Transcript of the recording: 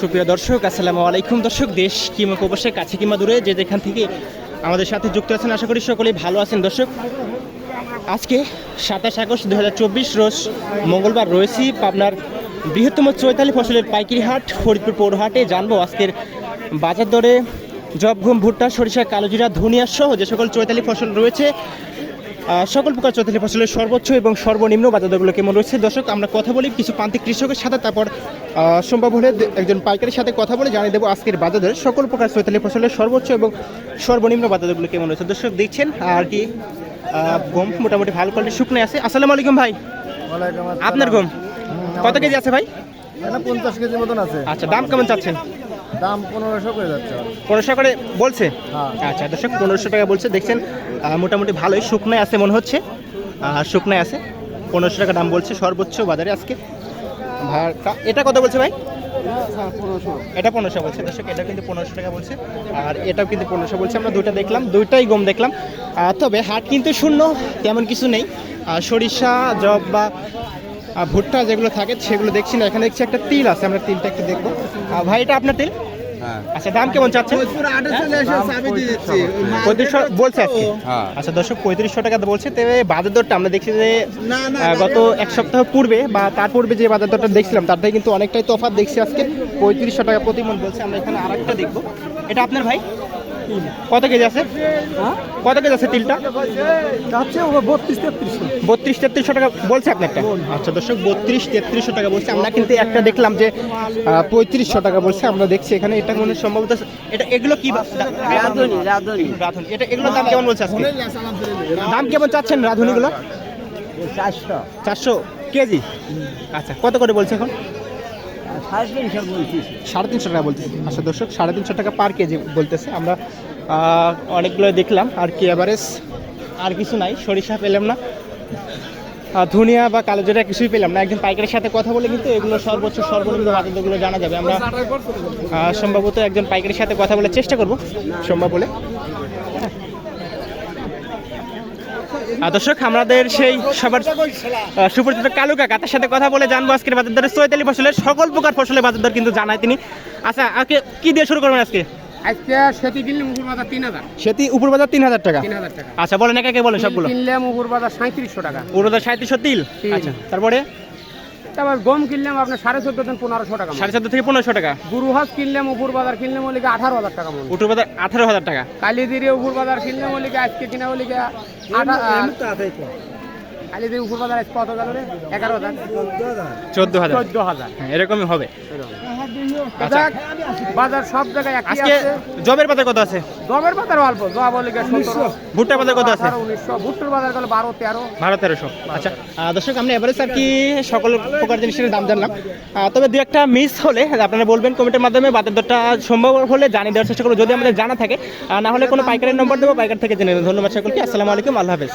সুপ্রিয় দর্শক, আসসালামু আলাইকুম। দর্শক, দেশ কিংবা প্রবাসের কাছে কিংবা দূরে, যে যেখান থেকে আমাদের সাথে যুক্ত আছেন, আশা করি সকলেই ভালো আছেন। দর্শক, আজকে সাতাশ আগস্ট দু হাজার চব্বিশ, রোজ মঙ্গলবার রয়েছি পাবনার বৃহত্তম চৈতালি ফসলের পাইকারি হাট, ফরিদপুর পৌরহাটে। জানব আজকের বাজার দরে জব গম ভুট্টা, সরিষা, কালোজিরা, ধনিয়া সহ যে সকল চৈতালি ফসল রয়েছে সকল প্রকার চৈতালি ফসলের সর্বোচ্চ এবং সর্বনিম্ন বাজার দরগুলো কেমন রয়েছে? দর্শক আমরা কথা বলি কিছু প্রান্তিক কৃষকের সাথে তারপর সম্ভব হলে একজন পাইকারের সাথে কথা বলে জানিয়ে দেবো আজকের বাজার দরে সকল প্রকার চৈতালি ফসলের সর্বোচ্চ এবং সর্বনিম্ন বাজার দরগুলো কেমন রয়েছে। দর্শক দেখছেন আর কি গম মোটামুটি ভালো কোয়ালিটি শুকনো আছে। আসসালামু আলাইকুম ভাই। আপনার গম কত কেজি আছে ভাই? পঞ্চাশ কেজি মতন আছে। আচ্ছা দাম কেমন চাচ্ছেন? দাম পনেরোশো করে যাচ্ছে পনেরোশো করে বলছে? হ্যাঁ। আচ্ছা দর্শক পনেরোশো টাকা বলছে। দেখছেন মোটামুটি ভালোই শুকনায় আছে মনে হচ্ছে। আর শুকনায় আছে। পনেরোশো টাকা দাম বলছে সর্বোচ্চ বাজারে আজকে। কা- এটা কত বলছে ভাই? এটা পনেরোশো। বলছে। দর্শক এটা কিন্তু পনেরোশো টাকা বলছে। আর এটাও কিন্তু পনেরোশো বলছে। আমরা দুইটা দেখলাম দুইটাই গম দেখলাম। তবে হাট কিন্তু শূন্য তেমন কিছু নেই। সরিষা জব বা ভুট্টা যেগুলো থাকে সেগুলো দেখছি না। এখানে দেখছি একটা তিল আছে আমরা তিলটা একটু দেখব। ভাই এটা আপনার তিল? আচ্ছা দাম কেমন চাচ্ছেন? পঁয়ত্রিশশো বলছে আজকে। হ্যাঁ। আচ্ছা দর্শক পঁয়ত্রিশশো টাকা বলছে তবে বাজার দরটা আমরা দেখছি যে গত এক সপ্তাহ পূর্বে বা তার পূর্বে যে বাজার দরটা দেখছিলাম তার থেকে কিন্তু অনেকটাই তফাৎ দেখছি আজকে। পঁয়ত্রিশশো টাকা প্রতি মন বলছে আমরা এখানে আরেকটা দেখব। এটা আপনার ভাই? কত কেজি আছে? কত কেজি আছে তিলটা? বত্রিশ তেত্রিশশো বত্রিশ তেত্রিশশো টাকা বলছে আপনি একটা আচ্ছা দর্শক বত্রিশ তেত্রিশশো টাকা বলছে। আমরা কিন্তু একটা দেখলাম যে পঁয়ত্রিশশো টাকা বলছে। আমরা দেখছি এখানে এটা মনে সম্ভবত এটা এগুলো কি বা- রাধুনি রাধুনি। এটা এগুলোর দাম কেমন বলছে আজকে? দাম কেমন চাচ্ছেন রাধুনিগুলো? চারশো। চারশো কেজি। আচ্ছা কত করে বলছে এখন? সাড়ে তিনশো টাকা বলতেছে। আচ্ছা দর্শক, সাড়ে তিনশো টাকা পার কেজি বলতেছে। আমরা অনেকগুলো দেখলাম। আর কি অ্যাভারেজ আর কিছু নাই। সরিষা পেলাম না। ধনিয়া বা কালো জিরা কিছুই পেলাম না। একজন পাইকারের সাথে কথা বলে কিন্তু এগুলো সর্বোচ্চ, সর্বনিম্ন বাজারগুলো জানা যাবে। আমরা সম্ভবত একজন পাইকারের সাথে কথা বলে চেষ্টা করব, সম্ভব হলে আর দর্শক আমাদের সেই সবার সুপরিচিত কালু কাকা তার সাথে কথা বলে জানব আজকের বাজার দরে চৈতালি ফসলের সকল প্রকার ফসলের বাজার দর কিন্তু জানায় তিনি। আচ্ছা আজকে কি দিয়ে শুরু করবেন আজকে? আজকে সেটি কিনলে মুকুর বাজার তিন হাজার। সেটি উপর বাজার তিন হাজার টাকা? তিন হাজার টাকা। আচ্ছা বলেন একে একে বলেন সবগুলো। কিনলে মুকুর বাজার সাঁত্রিশশো টাকা। উপর বাজার সাঁত্রিশশো তিল? তিল। আচ্ছা তারপরে? তারপর গম কিনলাম আপনার সাড়ে চোদ্দ দিন পনেরোশো টাকা সাড়ে চোদ্দ থেকে পনেরোশো টাকা? গুরু হাঁস কিনলে মুকুর বাজার কিনলে মলিকে আঠারো হাজার টাকা মনে। উত্তর বাজার আঠারো হাজার টাকা। কালিদিরে উপর বাজার কিনলে মলিকে আজকে কিনা কালিদির উপর বাজার আজকে কত গেল রে? এগারো হাজার। চোদ্দ হাজার। চোদ্দ হাজার। হ্যাঁ, এরকমই হবে। যাক, বাজার সব জায়গায় একই আজকে আছে। জবের বাজার কত আছে? জবের বাজার অল্প জব ভুট্টার বাজার কত আছে? উনিশশো ভুট্টোর বাজার গেল বারো তেরো। বারো তেরোশো। আচ্ছা দর্শক আমরা এভারেজ আর কি সকল প্রকার জিনিসের দাম জানলাম। তবে দু একটা মিস হলে আপনারা বলবেন কমিটির মাধ্যমে বাজার দরটা সম্ভব হলে জানিয়ে দেওয়ার চেষ্টা করব। যদি আমাদের জানা থাকে না হলে কোনো পাইকারের নম্বর দেবো পাইকার থেকে জেনে ধন্যবাদ সকলকে আসসালামু আলাইকুম আল্লাহ হাফেজ।